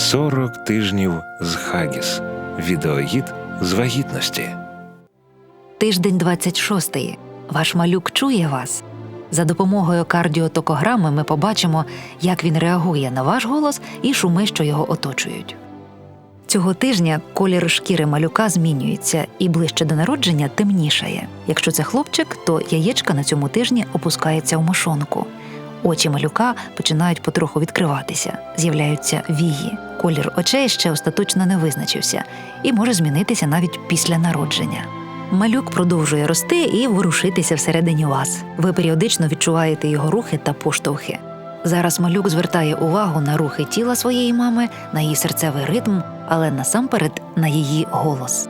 40 тижнів з Хагіс. Відеогід з вагітності. Тиждень 26. Ваш малюк чує вас. За допомогою кардіотокограми ми побачимо, як він реагує на ваш голос і шуми, що його оточують. Цього тижня колір шкіри малюка змінюється і ближче до народження темнішає. Якщо це хлопчик, то яєчка на цьому тижні опускаються в мошонку. Очі малюка починають потроху відкриватися, з'являються вії. Колір очей ще остаточно не визначився і може змінитися навіть після народження. Малюк продовжує рости і ворушитися всередині вас. Ви періодично відчуваєте його рухи та поштовхи. Зараз малюк звертає увагу на рухи тіла своєї мами, на її серцевий ритм, але насамперед на її голос.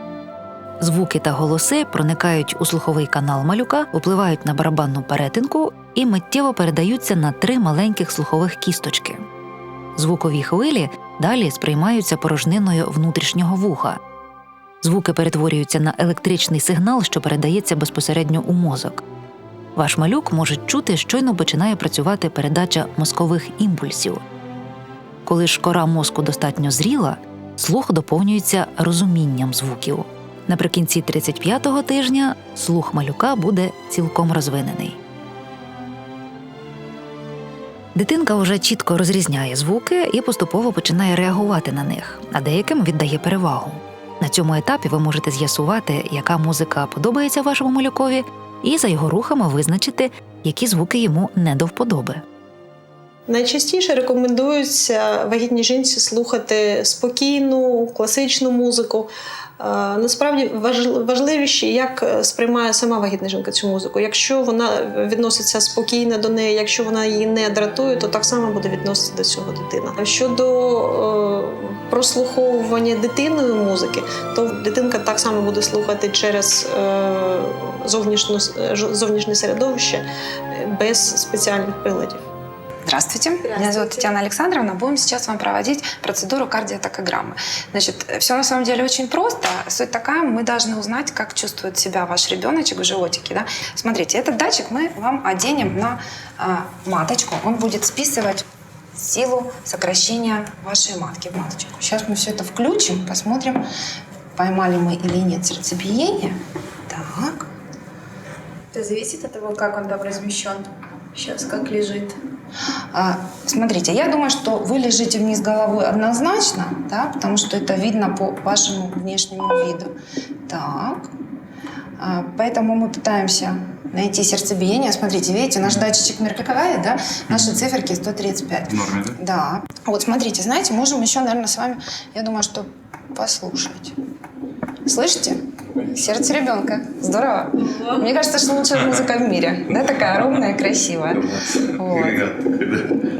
Звуки та голоси проникають у слуховий канал малюка, впливають на барабанну перетинку і миттєво передаються на три маленьких слухових кісточки. Звукові хвилі далі сприймаються порожниною внутрішнього вуха. Звуки перетворюються на електричний сигнал, що передається безпосередньо у мозок. Ваш малюк може чути, щойно починає працювати передача мозкових імпульсів. Коли ж кора мозку достатньо зріла, слух доповнюється розумінням звуків. Наприкінці 35-го тижня слух малюка буде цілком розвинений. Дитинка вже чітко розрізняє звуки і поступово починає реагувати на них, а деяким віддає перевагу. На цьому етапі ви можете з'ясувати, яка музика подобається вашому малюкові, і за його рухами визначити, які звуки йому не до вподоби. Найчастіше рекомендується вагітній жінці слухати спокійну, класичну музику. Е, Насправді важ- важливіше, як е, сприймає сама вагітна жінка цю музику. Якщо вона відноситься спокійно до неї, якщо вона її не дратує, то так само буде відноситися до цього дитина. Щодо е, прослуховування дитиною музики, то дитинка так само буде слухати через зовнішнє середовище без спеціальних приладів. Здравствуйте. Меня зовут Здравствуйте. Татьяна Александровна. Будем сейчас вам проводить процедуру кардиотокограммы. Значит, все на самом деле очень просто. Суть такая, мы должны узнать, как чувствует себя ваш ребеночек в животике. Да? Смотрите, этот датчик мы вам оденем на а, маточку. Он будет списывать силу сокращения вашей матки в маточку. Сейчас мы все это включим, посмотрим, поймали мы или нет сердцебиение. Так. Это зависит от того, как он там размещен. Сейчас как лежит. А, Смотрите, я думаю, что вы лежите вниз головой однозначно, да, потому что это видно по вашему внешнему виду. Так. А, Поэтому мы пытаемся найти сердцебиение. Смотрите, видите, наш датчик мелькает, да? Наши циферки 135. В норме, да? Да. Вот смотрите, знаете, можем еще, наверное, с вами, я думаю, что послушать. Слышите? Сердце ребенка. Здорово. Мне кажется, что лучшая музыка в мире. Да, такая ровная, красивая. Вот.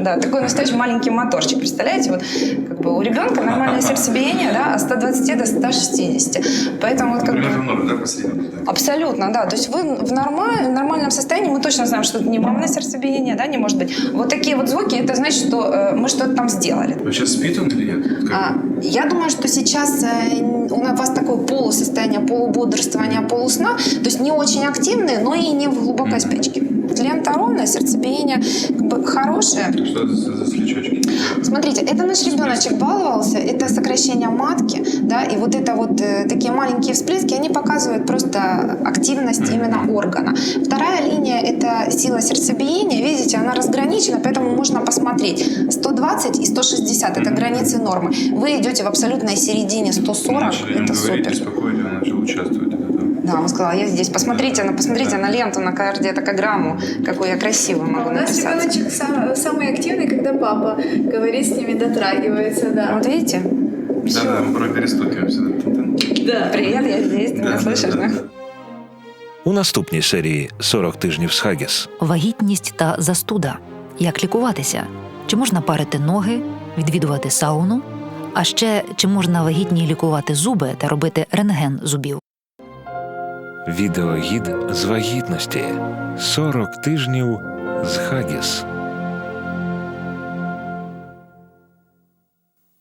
Да? Такой настоящий маленький моторчик, представляете? Вот как бы у ребенка нормальное сердцебиение, да, от 120 до 160. Поэтому вот как бы... Абсолютно, да. То есть вы в норма- в нормальном состоянии, мы точно знаем, что это не мамное сердцебиение, да, не может быть. Вот такие вот звуки, это значит, что э, мы что-то там сделали. Вообще спит он или нет? А, я думаю, что сейчас э, у вас такое полусостояние, полубодрствования, полусна, то есть не очень активные, но и не в глубокой спячке. Лента ровная, сердцебиение как бы хорошее. Что это за, свечочки? Смотрите, это наш ребеночек баловался, это сокращение матки, да, и вот это вот э, такие маленькие всплески, они показывают просто активность именно органа. Вторая линия – это сила сердцебиения, видите, она разграничена, поэтому можно посмотреть. 120 и 160 – это границы нормы. Вы идете в абсолютной середине 140, Начали это супер. беспокоить, он начал участвовать. Это, да. Да, он сказал, я здесь, посмотрите, на, посмотрите на ленту, на кардиотокограмму, какой я красивый А могу у нас написать. ребеночек сам- самый активный, когда папа говорит с ними, дотрагивается, да. Вот видите? Да, да, мы порой перестукиваемся. Да. Тын-тын. Да. Привет, я здесь, ты меня слышишь, да? У наступній серії 40 тижнів з Хагіс. Вагітність та застуда. Як лікуватися? Чи можна парити ноги, відвідувати сауну? А ще чи можна вагітній лікувати зуби та робити рентген зубів? Відеогід з вагітності. 40 тижнів з Хагіс.